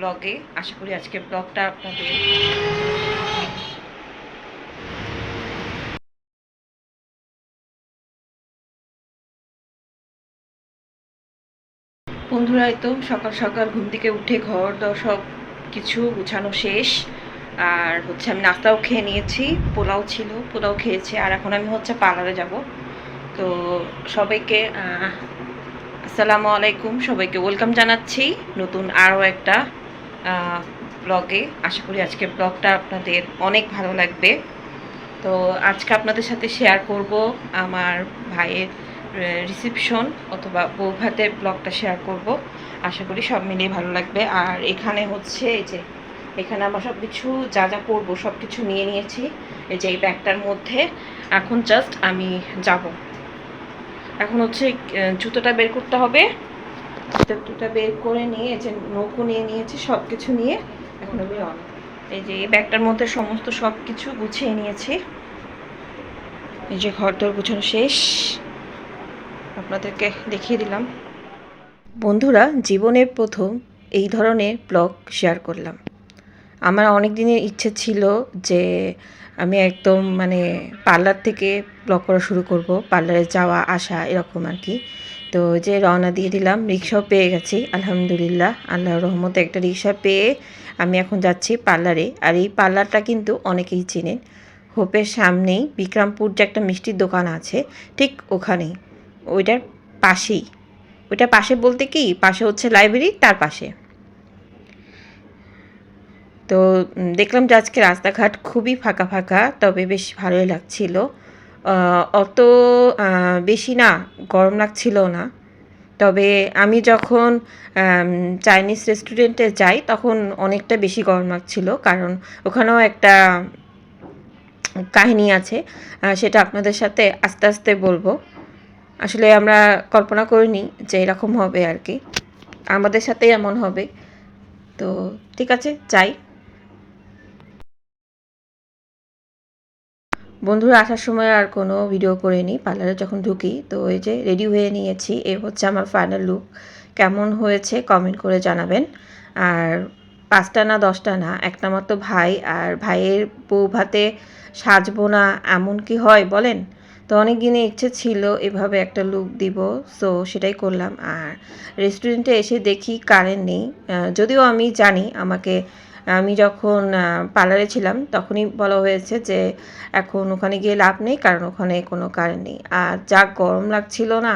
ব্লগে, আশা করি আজকের ব্লগটা আপনাদের বন্ধুরা তো সকাল সকাল ঘুম থেকে উঠে ঘর দর সব কিছু গুছানো শেষ। আর হচ্ছে আমি নাস্তাও খেয়ে নিয়েছি, পোলাও ছিল, পোলাও খেয়েছি। আর এখন আমি হচ্ছে পার্লারে যাব। তো সবাইকে আসসালামু আলাইকুম। সবাইকে ওয়েলকাম জানাচ্ছি। নতুন আরও একটা ব্লগে আশা করি আজকে ব্লগটা আপনাদের অনেক ভালো লাগবে। তো আজকে আপনাদের সাথে শেয়ার করব আমার ভাইয়ের রিসেপশন অথবা বৌভাতের ব্লগটা শেয়ার করব। আশা করি সব মিলিয়ে ভালো লাগবে। আর এখানে হচ্ছে এই যে, এখানে আমার সব কিছু যা যা করব সব কিছু নিয়ে নিয়েছি। এই যে এই ব্যাগটার মধ্যে। এখন জাস্ট আমি যাব। এখন হচ্ছে জুতোটা বের করতে হবে। জুতোটা বের করে নিয়ে যে নৌকো নিয়ে নিয়েছি সব কিছু নিয়ে এখন আমি রওনা। এই যে এই ব্যাগটার মধ্যে সমস্ত সব কিছু গুছিয়ে নিয়েছি। এই যে ঘর দর গুছানো শেষ। আপনাদেরকে দেখিয়ে দিলাম। বন্ধুরা, জীবনের প্রথম এই ধরনের ব্লগ শেয়ার করলাম। আমার অনেক দিনের ইচ্ছে ছিল যে আমি একদম মানে পার্লার থেকে ব্লগ করা শুরু করব, পার্লারে যাওয়া, আসা, এরকম আর কি। তো যে রওনা দিয়ে দিলাম, রিক্সাও পেয়ে গেছি, আলহামদুলিল্লাহ, আল্লাহর রহমতে একটা রিক্সা পেয়ে আমি এখন যাচ্ছি পার্লারে। আর এই পার্লারটা কিন্তু অনেকেই চেনেন, হোপের সামনেই বিক্রমপুর যে একটা মিষ্টির দোকান আছে, ঠিক ওখানেই, ওইটার পাশেই। ওইটা পাশে বলতে কি, পাশে হচ্ছে লাইব্রেরি, তার পাশে। তো দেখলাম যে আজকে রাস্তাঘাট খুবই ফাঁকা ফাঁকা, তবে বেশ ভালোই লাগছিল। অত বেশি না, গরম লাগছিল না। তবে আমি যখন চাইনিজ রেস্টুরেন্টে যাই, তখন অনেকটা বেশি গরম লাগছিল, কারণ ওখানেও একটা কাহিনী আছে সেটা আপনাদের সাথে আস্তে আস্তে বলব। আসলে আমরা কল্পনা করিনি যে এরকম হবে আর কি। আমাদের সাথেই এমন হবে। তো ঠিক আছে, যাই। বন্ধুরা, আসার সময় আর কোনো ভিডিও করিনি। পার্লারে যখন ঢুকি, তো ওই যে রেডি হয়ে নিয়েছি, এ হচ্ছে আমার ফাইনাল লুক কেমন হয়েছে কমেন্ট করে জানাবেন। আর পাঁচটা না, দশটা না, একটা মাত্র ভাই, আর ভাইয়ের বউ ভাতে সাজবো না, এমন কি হয় বলেন? তো অনেক দিনে ইচ্ছে ছিল এভাবে একটা লুক দিব সো সেটাই করলাম। আর রেস্টুরেন্টে এসে দেখি কারেন্ট নেই। যদিও আমি জানি আমাকে আমি যখন পার্লারে ছিলাম, তখনই বলা হয়েছে যে এখন ওখানে গিয়ে লাভ নেই, কারণ ওখানে কোনো কারেন্ট নেই। আর যা গরম লাগছিল না,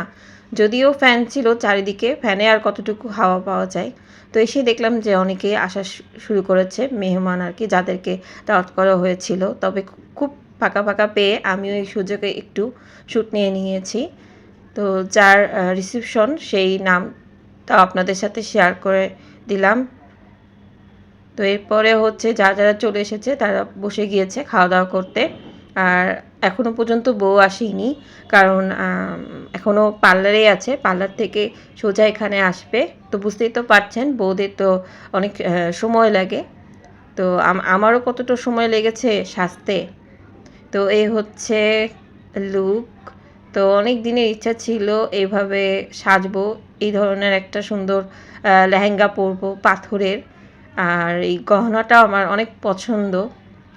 যদিও ফ্যান ছিল চারিদিকে ফ্যানে আর কতটুকু হাওয়া পাওয়া যায়। তো এসে দেখলাম যে অনেকে আসা শুরু করেছে, মেহমান আর কি, যাদেরকে দাওয়াত করা হয়েছিল। তবে খুব ফাঁকা ফাঁকা পেয়ে আমি ওই সুযোগে একটু শ্যুট নিয়ে নিয়েছি। তো যার রিসেপশন সেই নামটা আপনাদের সাথে শেয়ার করে দিলাম। তো এরপরে হচ্ছে যা যারা চলে এসেছে তারা বসে গিয়েছে খাওয়া দাওয়া করতে। আর এখনও পর্যন্ত বউ আসেনি কারণ এখনও পার্লারেই আছে। পার্লার থেকে সোজা এখানে আসবে। তো বুঝতেই তো পারছেন, বউদের তো অনেক সময় লাগে। তো আমারও কতটা সময় লেগেছে সাজতে। তো এই হচ্ছে লুক তো অনেক দিনের ইচ্ছা ছিল এইভাবে সাজবো, এই ধরনের একটা সুন্দর লেহেঙ্গা পরবো, পাথরের। আর এই গহনাটা আমার অনেক পছন্দ।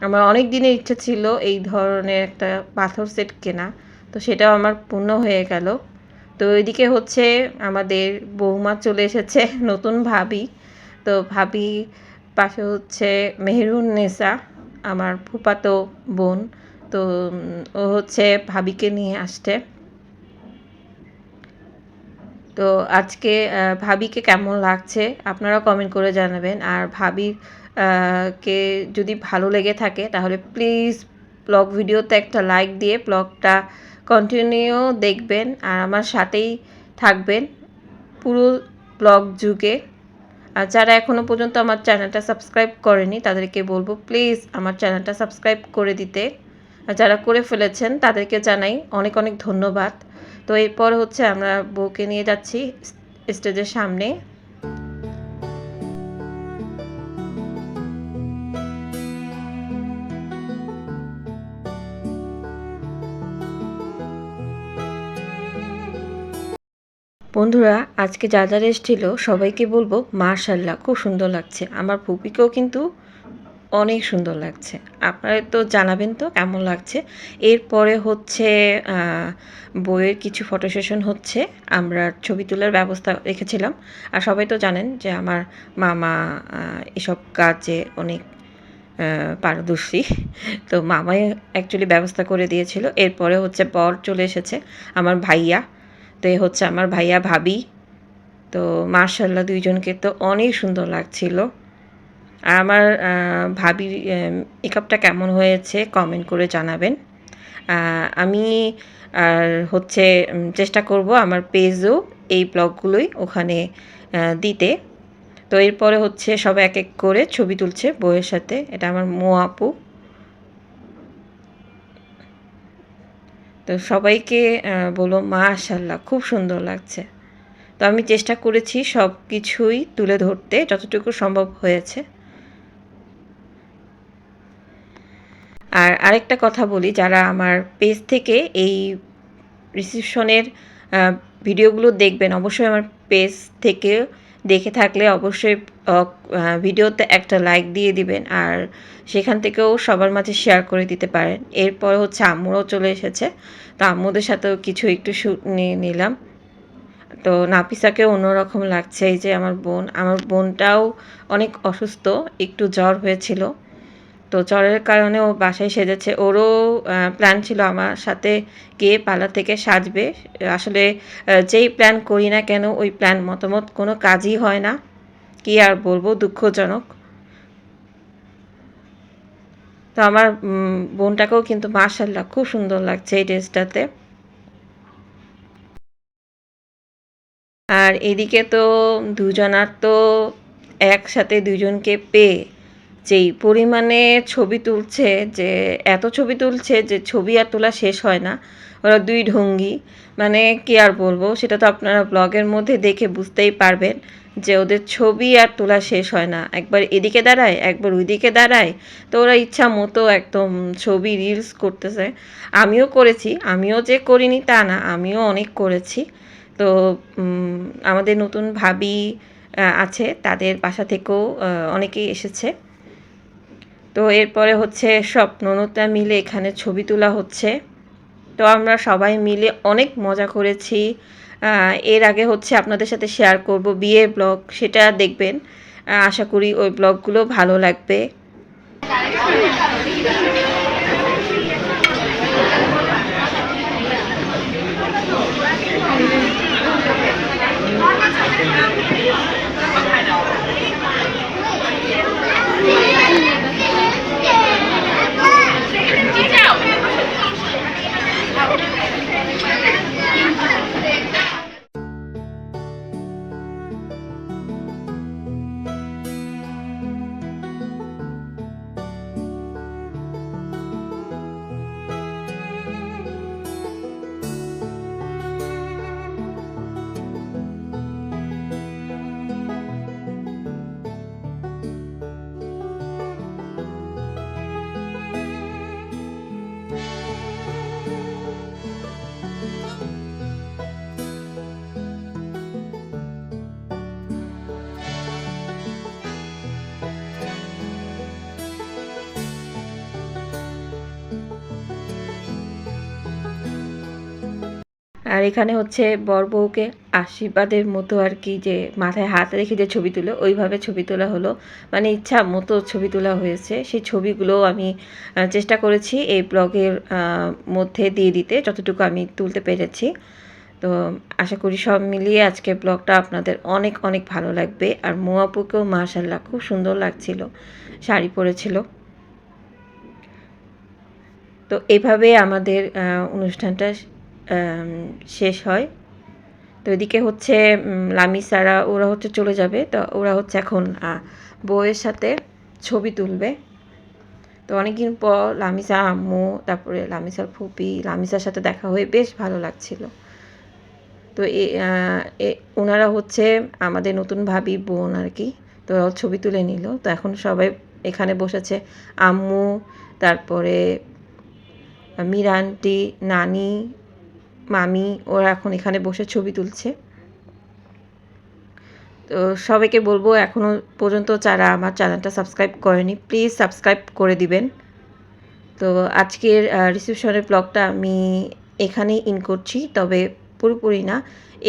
আমার অনেক দিনের ইচ্ছা ছিল এই ধরনের একটা পাথর সেট কেনা। তো সেটাও আমার পূর্ণ হয়ে গেল। তো এদিকে হচ্ছে আমাদের বৌমা চলে এসেছে, নতুন ভাবি। তো ভাবি পাশে হচ্ছে মেহরুন নেসা আমার ফুপাতো বোন। তো ও হচ্ছে ভাবিকে নিয়ে আসছে। তো আজকে ভাবিকে কেমন লাগছে আপনারা কমেন্ট করে জানাবেন। আর ভাবির কে যদি ভালো লেগে থাকে তাহলে প্লিজ ব্লগ ভিডিওতে একটা লাইক দিয়ে ব্লগটা কন্টিনিউ দেখবেন। আর আমার সাথেই থাকবেন পুরো ব্লগ যুগে। আর যারা এখনও পর্যন্ত আমার চ্যানেলটা সাবস্ক্রাইব করেনি, তাদেরকে বলব প্লিজ আমার চ্যানেলটা সাবস্ক্রাইব করে দিতে। আর যারা করে ফেলেছেন, তাদেরকে জানাই অনেক অনেক ধন্যবাদ। তো এরপর হচ্ছে আমরা বউকে নিয়ে যাচ্ছি স্টেজের সামনে। বন্ধুরা, আজকে যা যা এসেছিল সবাইকে বলব মার্শাল্লাহ খুব সুন্দর লাগছে। আমার ফুপিকেও কিন্তু অনেক সুন্দর লাগছে। আপনারা তো জানাবেন তো কেমন লাগছে। এরপরে হচ্ছে বইয়ের কিছু ফটো সেশন হচ্ছে। আমরা ছবি তোলার ব্যবস্থা রেখেছিলাম। আর সবাই তো জানেন যে আমার মামা এসব কাজে অনেক পারদর্শী। তো মামাই অ্যাকচুয়ালি ব্যবস্থা করে দিয়েছিল। এরপরে হচ্ছে বর চলে এসেছে, আমার ভাইয়া। তো এ হচ্ছে আমার ভাইয়া ভাবি। তো মার্শাল্লাহ দুইজনকে তো অনেক সুন্দর লাগছিল। আর আমার ভাবির মেকআপটা কেমন হয়েছে কমেন্ট করে জানাবেন। আমি, আর হচ্ছে চেষ্টা করব আমার পেজও এই ব্লগগুলোই ওখানে দিতে। তো এরপরে হচ্ছে সব এক এক করে ছবি তুলছে বইয়ের সাথে। এটা আমার মো আপু। তো সবাইকে বলো মাশাল্লাহ খুব সুন্দর লাগছে। তো আমি চেষ্টা করেছি সব কিছুই তুলে ধরতে, যতটুকু সম্ভব হয়েছে। আর আরেকটা কথা বলি, যারা আমার পেজ থেকে এই রিসিপশনের ভিডিওগুলো দেখবেন, অবশ্যই আমার পেজ থেকে দেখে থাকলে অবশ্যই ভিডিওতে একটা লাইক দিয়ে দিবেন আর সেখান থেকেও সবার মাঝে শেয়ার করে দিতে পারেন। এরপর হচ্ছে আম্মুরও চলে এসেছে, তো আম্মুদের সাথেও কিছু একটু শ্যুট নিয়ে নিলাম। তো নাপিসাকে অন্যরকম লাগছে, এই যে আমার বোন, আমার বোনটাও অনেক অসুস্থ, একটু জ্বর হয়েছিল। তো জ্বরের কারণে ও বাসায় সেজেছে। ওরও প্ল্যান ছিল আমার সাথে গিয়ে পার্লার থেকে সাজবে। আসলে যেই প্ল্যান করি না কেন, ওই প্ল্যান মতামত কোনো কাজই হয় না। কি আর বলব, দুঃখজনক। তো আমার বোনটাকেও কিন্তু মার্শাল্লাহ খুব সুন্দর লাগছে এই ড্রেসটাতে। আর এদিকে তো দুজনার তো একসাথে দুজনকে পেয়ে যেই পরিমাণে ছবি তুলছে, যে এত ছবি তুলছে যে ছবি আর তোলা শেষ হয় না। ওরা দুই ঢঙ্গি। মানে কি আর বলব, সেটা তো আপনারা ব্লগের মধ্যে দেখে বুঝতেই পারবেন যে ওদের ছবি আর তোলা শেষ হয় না। একবার এদিকে দাঁড়ায়, একবার ওইদিকে দাঁড়ায়। তো ওরা ইচ্ছা মতো একদম ছবি রিলস করতেছে। আমিও করেছি, আমিও যে করিনি তা না, আমিও অনেক করেছি। তো আমাদের নতুন ভাবি আছে, তাদের বাসা থেকেও অনেকেই এসেছে। তো এরপরে হচ্ছে সব ননদরা মিলে এখানে ছবি তোলা হচ্ছে। তো আমরা সবাই মিলে অনেক মজা করেছি। এর আগে হচ্ছে আপনাদের সাথে শেয়ার করব বিয়ের ব্লগ সেটা দেখবেন। আশা করি ওই ব্লগগুলো ভালো লাগবে। আর এখানে হচ্ছে বর বউকে আশীর্বাদের মতো আর কি যে মাথায় হাত রেখে যে ছবি তুলে, ওইভাবে ছবি তোলা হলো। মানে ইচ্ছা মতো ছবি তোলা হয়েছে। সেই ছবিগুলো আমি চেষ্টা করেছি এই ব্লগের মধ্যে দিয়ে দিতে, যতটুকু আমি তুলতে পেরেছি। তো আশা করি সব মিলিয়ে আজকে ব্লগটা আপনাদের অনেক অনেক ভালো লাগবে। আর মোয়াপুকেও মাশাল্লাহ খুব সুন্দর লাগছিল, শাড়ি পরেছিল। তো এভাবে আমাদের অনুষ্ঠানটা শেষ হয়। তো এদিকে হচ্ছে উম, লামিসারা ওরা হচ্ছে চলে যাবে। তো ওরা হচ্ছে এখন বউয়ের সাথে ছবি তুলবে। তো অনেকদিন পর লামিসা আম্মু তারপরে লামিসার ফুপি লামিসার সাথে দেখা হয়ে বেশ ভালো লাগছিল। তো এ ওনারা হচ্ছে আমাদের নতুন ভাবি বোন আর কি। তো ছবি তুলে নিল। তো এখন সবাই এখানে বসেছে। আম্মু তারপরে মীরা আন্টি নানি মামি, ওরা এখন এখানে বসে ছবি তুলছে। তো সবাইকে বলব এখনও পর্যন্ত যারা আমার চ্যানেলটা সাবস্ক্রাইব করেনি, প্লিজ সাবস্ক্রাইব করে দিবেন। তো আজকের রিসেপশনের ব্লগটা আমি এখানেই ইন করছি, তবে পুরোপুরি না,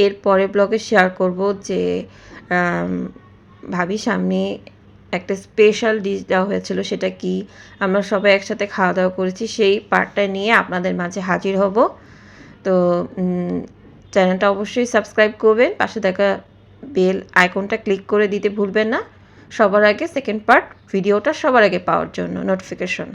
এর পরে ব্লগে শেয়ার করব যে ভাবি সামনে একটা স্পেশাল ডিশ দেওয়া হয়েছিল, সেটা কি? আমরা সবাই একসাথে খাওয়া দাওয়া করেছি, সেই পার্টটা নিয়ে আপনাদের মাঝে হাজির হব। তো চ্যানেলটা অবশ্যই সাবস্ক্রাইব করবেন। পাশে দেখা বেল আইকনটা ক্লিক করে দিতে ভুলবেন না। সবার আগে সেকেন্ড পার্ট ভিডিওটা সবার আগে পাওয়ার জন্য নোটিফিকেশন